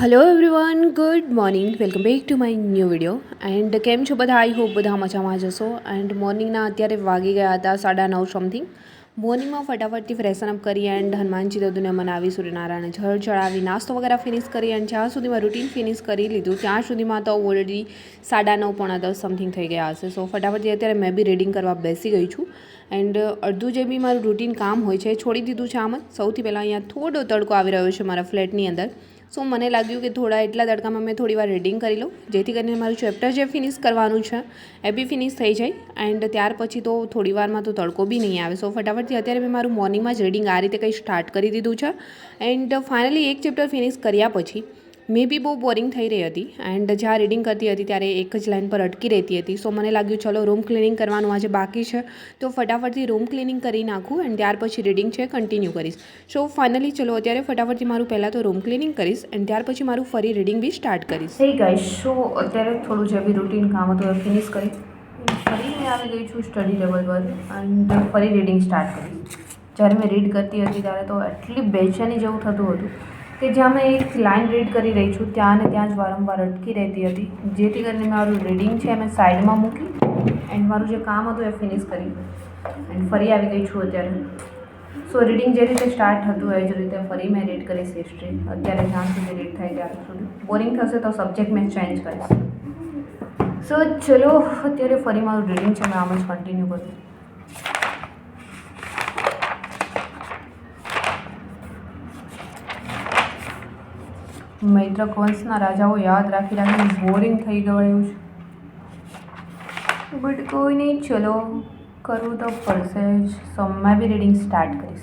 Hello everyone good morning welcome back to my new video and કેમ છો બધા? I hope બધા મજામાં જશો એન્ડ મોર્નિંગના અત્યારે વાગી ગયા હતા સાડા નવ સમથિંગ મોર્નિંગમાં ફટાફટથી ફ્રેશન અપ કરી એન્ડ હનુમાનજી દાદુને મનાવી સૂર્યનારાયણ જળ ચડાવી, નાસ્તો વગેરે ફિનિશ કરી એન્ડ જ્યાં સુધીમાં રૂટીન ફિનિશ કરી લીધું, ત્યાં સુધીમાં તો ઓલરેડી સાડા નવ પોણા દસ સમથિંગ થઈ ગયા હશે. સો ફટાફટથી અત્યારે મેં બી રીડિંગ કરવા બેસી ગઈ છું. એન્ડ અડધું જે બી મારું રૂટીન કામ હોય છે છોડી દીધું છે આમ. સૌથી પહેલાં અહીંયા થોડો તડકો આવી રહ્યો છે મારા ફ્લેટની અંદર. સો મને લાગ્યું કે થોડા એટલા તડકામાં મેં થોડી વાર રીડિંગ કરી લઉં. જેથી કરીને મારું ચેપ્ટર જે ફિનિશ કરવાનું છે, એ બી ફિનિશ થઈ જાય. એન્ડ ત્યાર પછી તો થોડી વારમાં તો તડકો બી નહીં આવે. સો ફટાફટથી અત્યારે મેં મારું મોર્નિંગમાં જ રીડિંગ આ રીતે કંઈ સ્ટાર્ટ કરી દીધું છે. એન્ડ ફાઇનલી એક ચેપ્ટર ફિનિશ કર્યા પછી મે બી બહુ બોરિંગ થઈ રહી હતી એન્ડ જ્યાં રીડિંગ કરતી હતી ત્યારે એક જ લાઇન પર અટકી રહેતી હતી. સો મને લાગ્યું, ચલો રૂમ ક્લિનિંગ કરવાનું આજે બાકી છે. તો ફટાફટથી રૂમ ક્લિનિંગ કરી નાખું એન્ડ ત્યાર પછી રીડિંગ છે કન્ટિન્યુ કરીશ. સો ફાઇનલી ચલો, અત્યારે ફટાફટથી મારું પહેલાં તો રૂમ ક્લિનિંગ કરીશ એન્ડ ત્યાર પછી મારું ફરી રીડિંગ બી સ્ટાર્ટ કરીશ. હે ગાઈસ સો અત્યારે થોડું જે બી રૂટીન કામ હતું એ ફિનિશ કરી. ફરી મેં આવી ગઈ છું સ્ટડી લેવલ પર એન્ડ ફરી રીડિંગ સ્ટાર્ટ કરી. જ્યારે મેં રીડ કરતી હતી ત્યારે તો એટલી બેચેની જેવું થતું હતું. કે જ્યાં મેં એક લાઇન રીડ કરી રહી છું, ત્યાં ને ત્યાં જ વારંવાર અટકી રહેતી હતી. જેથી કરીને મારું રીડિંગ છે મેં સાઈડમાં મૂકી એન્ડ મારું જે કામ હતું એ ફિનિશ કરી. એન્ડ ફરી આવી ગઈ છું અત્યારે. સો રીડિંગ જે રીતે સ્ટાર્ટ થતું એ જ રીતે ફરી મેં રીડ કરીશ હિસ્ટ્રી અત્યારે જ્યાં સુધી રીડ થાય ત્યાં સુધી. બોરિંગ થશે તો સબ્જેક્ટ મેં ચેન્જ કરીશ. સો ચલો, અત્યારે ફરી મારું રીડિંગ છે, મેં આમ જ કન્ટિન્યુ કરું. મૈત્રક વંશના રાજાઓ યાદ રાખી રાખીને બોરિંગ થઈ ગયું છે. બટ કોઈ નહીં, ચલો, કરવું તો પડશે જ. સો મેં બી રીડિંગ સ્ટાર્ટ કરીશ.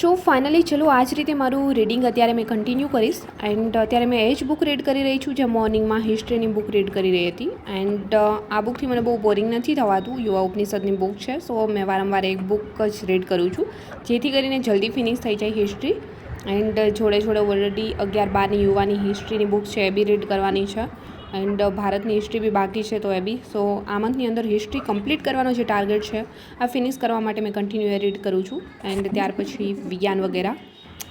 સો ફાઇનલી ચલો આ જ રીતે મારું રીડિંગ અત્યારે મેં કન્ટિન્યુ કરીશ. એન્ડ અત્યારે મેં એ જ બુક રીડ કરી રહી છું, જે મોર્નિંગમાં હિસ્ટ્રીની બુક રીડ કરી રહી હતી. એન્ડ આ બુકથી મને બહુ બોરિંગ નથી થવાતું, યુવા ઉપનિષદની બુક છે. સો મેં વારંવાર એક બુક જ રીડ કરું છું, જેથી કરીને જલ્દી ફિનિશ થઈ જાય હિસ્ટ્રી એન્ડ જોડે જોડે ઓલરેડી અગિયાર બારની યુવાની હિસ્ટ્રીની બુક છે, એ બી રીડ કરવાની છે. એન્ડ ભારતની હિસ્ટ્રી બી બાકી છે તો એ બી. સો આ મંથની અંદર હિસ્ટ્રી કમ્પ્લીટ કરવાનો જે ટાર્ગેટ છે, આ ફિનિશ કરવા માટે મેં કન્ટિન્યુ રીડ કરું છું. એન્ડ ત્યાર પછી વિજ્ઞાન વગેરે.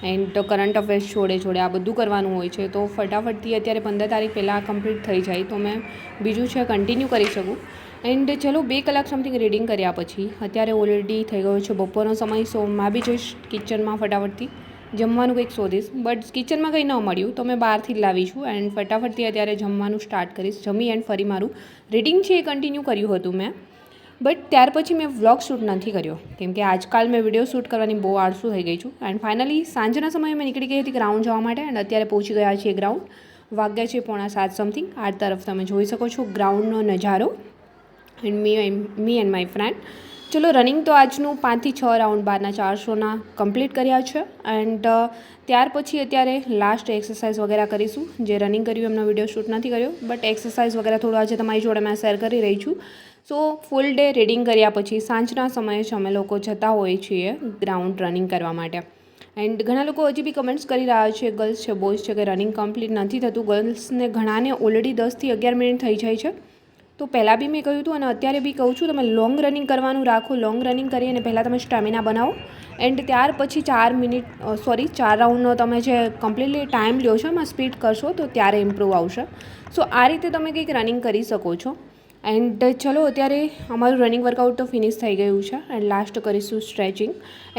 એન્ડ કરંટ અફેર્સ જોડે જોડે આ બધું કરવાનું હોય છે. તો ફટાફટથી અત્યારે પંદર તારીખ પહેલાં કમ્પ્લીટ થઈ જાય. તો મેં બીજું છે કન્ટિન્યુ કરી શકું. એન્ડ ચલો, બે કલાક સમથિંગ રીડિંગ કર્યા પછી, અત્યારે ઓલરેડી થઈ ગયો છે બપોરનો સમય. સો માં બી જઈશ કિચનમાં ફટાફટથી. જમવાનું કંઈક શોધીશ. બટ કિચનમાં કંઈ ન મળ્યું, તો મેં બહારથી જ લાવી છું એન્ડ ફટાફટથી અત્યારે જમવાનું સ્ટાર્ટ કરીશ. જમી એન્ડ ફરી મારું રીડિંગ છે એ કન્ટિન્યુ કર્યું હતું મેં. બટ ત્યાર પછી મેં વ્લોગ શૂટ નથી કર્યો. કેમ કે આજકાલ મેં વીડિયો શૂટ કરવાની બહુ આળસુ થઈ ગઈ છું. એન્ડ ફાઇનલી સાંજના સમયે મેં નીકળી ગઈ હતી ગ્રાઉન્ડ જવા માટે એન્ડ અત્યારે પહોંચી ગયા છીએ ગ્રાઉન્ડ વાગ્યા છે પોણા સાત સમથિંગ આ તરફ તમે જોઈ શકો છો ગ્રાઉન્ડનો નજારો. And me me and my friend ચલો રનિંગ તો આજનું પાંચથી છ રાઉન્ડ બારના ચારસોના કમ્પ્લીટ કર્યા છે. એન્ડ ત્યાર પછી અત્યારે લાસ્ટ એક્સરસાઇઝ વગેરે કરીશું. જે રનિંગ કર્યું, એમનો વીડિયો શૂટ નથી કર્યો. બટ એક્સરસાઇઝ વગેરે થોડું આજે તમારી જોડે મેં શેર કરી રહી છું. સો ફૂલ ડે રીડિંગ કર્યા પછી સાંજના સમયે જ અમે લોકો જતા હોઈએ છીએ ગ્રાઉન્ડ રનિંગ કરવા માટે. એન્ડ ઘણા લોકો હજી બી કમેન્ટ્સ કરી રહ્યા છે ગર્લ્સ છે બોયઝ છે, કે રનિંગ કમ્પ્લીટ નથી થતું. ગર્લ્સને ઘણાને ઓલરેડી દસથી અગિયાર મિનિટ થઈ જાય છે. તો પહેલાં બી મેં કહ્યું હતું અને અત્યારે બી કહું છું, તમે લોંગ રનિંગ કરવાનું રાખો લોંગ રનિંગ કરી અને પહેલાં તમે સ્ટેમિના બનાવો. એન્ડ ત્યાર પછી ચાર મિનિટ સોરી ચાર રાઉન્ડનો તમે જે કમ્પ્લીટલી ટાઈમ લ્યો છો, એમાં સ્પીડ કરશો, તો ત્યારે ઇમ્પ્રૂવ આવશે. સો આ રીતે તમે કંઈક રનિંગ કરી શકો છો. એન્ડ ચલો, અત્યારે અમારું રનિંગ વર્કઆઉટ તો ફિનિશ થઈ ગયું છે. એન્ડ લાસ્ટ કરીશું સ્ટ્રેચિંગ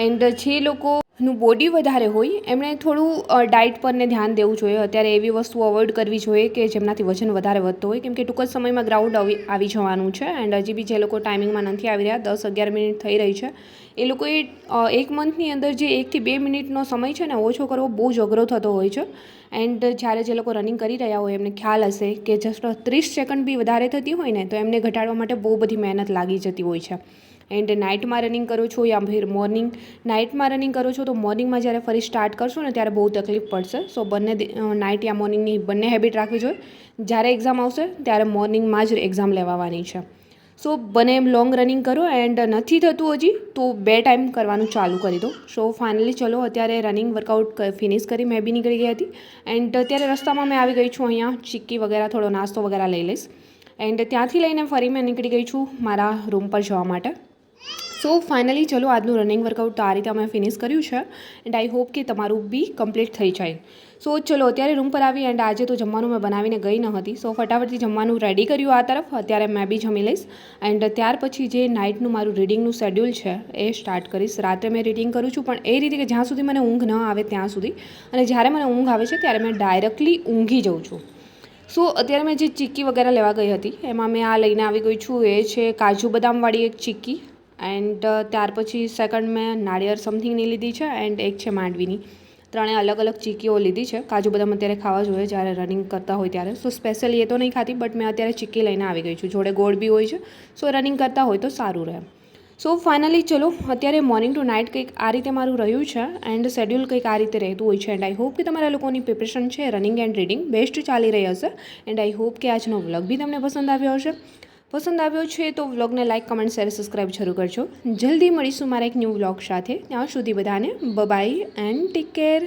એન્ડ જે લોકો નું બોડી વધારે હોય, એમણે થોડું ડાયટ પરને ધ્યાન દેવું જોઈએ. અત્યારે એવી વસ્તુ અવોઇડ કરવી જોઈએ કે જેમનાથી વજન વધારે વધતો હોય. કેમ કે ટૂંક જ સમયમાં ગ્રાઉન્ડ આવી આવી જવાનું છે એન્ડ હજી બી જે લોકો ટાઈમિંગમાં નથી આવી રહ્યા, દસ અગિયાર મિનિટ થઈ રહી છે. એ લોકોએ એક મંથની અંદર જે એકથી બે મિનિટનો સમય છે ને, ઓછો કરવો બહુ જ અઘરો થતો હોય છે. એન્ડ જ્યારે જે લોકો રનિંગ કરી રહ્યા હોય, એમને ખ્યાલ હશે કે જસ્ટ ત્રીસ સેકન્ડ બી વધારે થતી હોય ને, તો એમને ઘટાડવા માટે બહુ બધી મહેનત લાગી જતી હોય છે. એન્ડ નાઇટમાં રનિંગ કરો છો યા ફિર મોર્નિંગ નાઇટમાં રનિંગ કરો છો તો મોર્નિંગમાં જ્યારે ફરી સ્ટાર્ટ કરશો ને ત્યારે બહુ તકલીફ પડશે. સો બંને નાઇટ યા મોર્નિંગની બંને હેબિટ રાખવી જોઈએ. જ્યારે એક્ઝામ આવશે ત્યારે મોર્નિંગમાં જ એક્ઝામ લેવાની છે. સો બને એમ લોંગ રનિંગ કરો એન્ડ નથી થતું હજી, તો બે ટાઈમ કરવાનું ચાલુ કરી દો સો ફાઇનલી ચલો, અત્યારે રનિંગ વર્કઆઉટ ફિનિશ કરી મેં બી નીકળી ગઈ હતી. એન્ડ અત્યારે રસ્તામાં મેં આવી ગઈ છું અહીંયા, ચીક્કી વગેરે, થોડો નાસ્તો વગેરે લઈ લઈશ. એન્ડ ત્યાંથી લઈને ફરી મેં નીકળી ગઈ છું મારા રૂમ પર જવા માટે. સો ફાઇનલી ચલો, આજનું રનિંગ વર્કઆઉટ તો આ રીતે અમે ફિનિશ કર્યું છે એન્ડ આઈ હોપ કે તમારું બી કમ્પ્લીટ થઈ જાય. સો ચલો, અત્યારે રૂમ પર આવી એન્ડ આજે તો જમવાનું મેં બનાવીને ગઈ ન હતી. સો ફટાફટથી જમવાનું રેડી કર્યું આ તરફ. અત્યારે મેં બી જમી લઈશ. એન્ડ ત્યાર પછી જે નાઇટનું મારું રીડિંગનું શેડ્યુલ છે એ સ્ટાર્ટ કરીશ. રાત્રે મેં રીડિંગ કરું છું, પણ એ રીતે કે જ્યાં સુધી મને ઊંઘ ન આવે ત્યાં સુધી. અને જ્યારે મને ઊંઘ આવે છે, ત્યારે મેં ડાયરેક્ટલી ઊંઘી જાઉં છું. સો અત્યારે મેં જે ચીક્કી વગેરે લેવા ગઈ હતી, એમાં મેં આ લઈને આવી ગઈ છું. એ છે કાજુ બદામવાળી એક ચીક્કી. એન્ડ ત્યાર પછી સેકન્ડ મેં નાળિયેર સમથિંગની લીધી છે એન્ડ એક છે માંડવીની. ત્રણે અલગ અલગ ચીકીઓ લીધી છે. કાજુ બદામ અત્યારે ખાવા જોઈએ જ્યારે રનિંગ કરતા હોય ત્યારે. સો સ્પેશિયલી એ તો નહીં ખાતી બટ મેં અત્યારે ચીકી લઈને આવી ગઈ છું. જોડે ગોળ બી હોય છે. સો રનિંગ કરતા હોય તો સારું રહે. સો ફાઇનલી ચલો, અત્યારે મોર્નિંગ ટુ નાઇટ કંઈક આ રીતે મારું રહ્યું છે એન્ડ શેડ્યુલ કંઈક આ રીતે રહેતું હોય છે. એન્ડ આઈ હોપ કે તમારા લોકોની પ્રિપરેશન છે રનિંગ એન્ડ રીડિંગ બેસ્ટ ચાલી રહી હશે. એન્ડ આઈ હોપ કે આજનો વ્લોગ બી તમને પસંદ આવ્યો હશે. પસંદ આવ્યો છે તો વ્લોગને લાઇક કમેન્ટ, શેર, સબસ્ક્રાઈબ શરૂ કરજો. જલ્દી મળીશું મારા એક ન્યૂ વ્લોગ સાથે. ત્યાં સુધી બધાને બબાઈ એન્ડ ટેક કેર